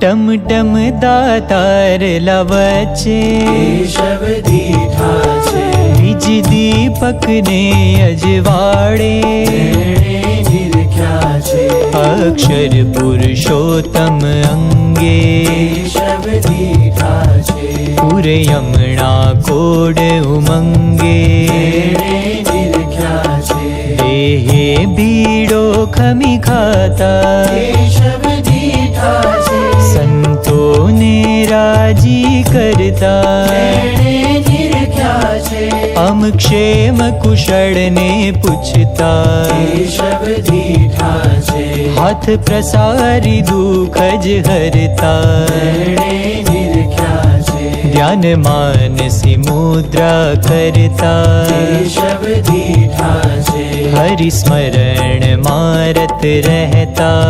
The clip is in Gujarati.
ટમ ટમ દાતાર લવચે કેશવ દીઠા છે બીજ દીપકને અજવાળે એણે નિરખ્યા છે અક્ષર પુરુષોત્તમ અંગે કેશવ દીઠા છે પૂરે યમણા કોડ ઉમંગે દેહે ભીડો ખમી ખાતા રાજી કરતા અમ ક્ષેમ કુશળને પૂછતા કેશવ દીઠા છે હાથ પ્રસારી દુઃખ જ હરતા ધ્યાન માનસી મુદ્રા કરતા હરિસ્મરણ મારત રહેતા